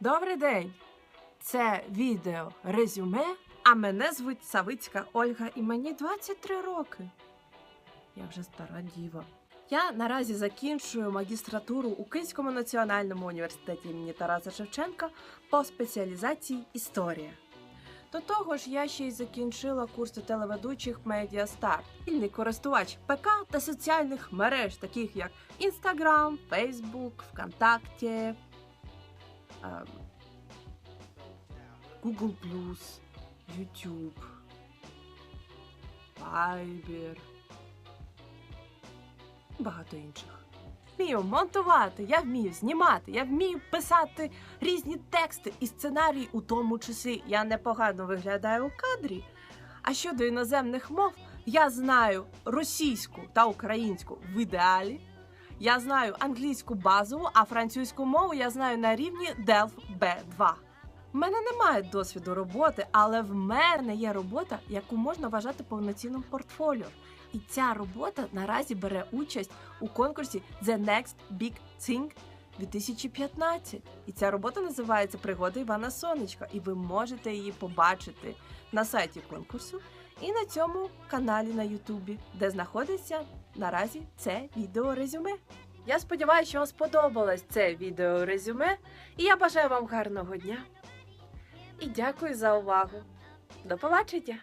Добрий день! Це відео резюме, а мене звуть Савицька Ольга, і мені 23 роки. Я вже стара діва. Я наразі закінчую магістратуру у Київському національному університеті імені Тараса Шевченка по спеціалізації історія. До того ж, я ще й закінчила курси телеведучих Медіастар, вільний користувач ПК та соціальних мереж, таких як Instagram, Facebook, ВКонтакті, ем, Google+, YouTube, Viber, багато інших. Вмію монтувати, я вмію знімати, я вмію писати різні тексти і сценарії, у тому числі я непогано виглядаю у кадрі. А щодо іноземних мов, я знаю російську та українську в ідеалі. Я знаю англійську базову, а французьку мову я знаю на рівні DELF B2. У мене немає досвіду роботи, але в мене є робота, яку можна вважати повноцінним портфоліо. І ця робота наразі бере участь у конкурсі The Next Big Thing 2015. І ця робота називається Пригоди Івана Сонечка. І ви можете її побачити на сайті конкурсу і на цьому каналі на Ютубі, де знаходиться наразі це відеорезюме. Я сподіваюся, що вам сподобалось це відеорезюме, і я бажаю вам гарного дня. І дякую за увагу. До побачення!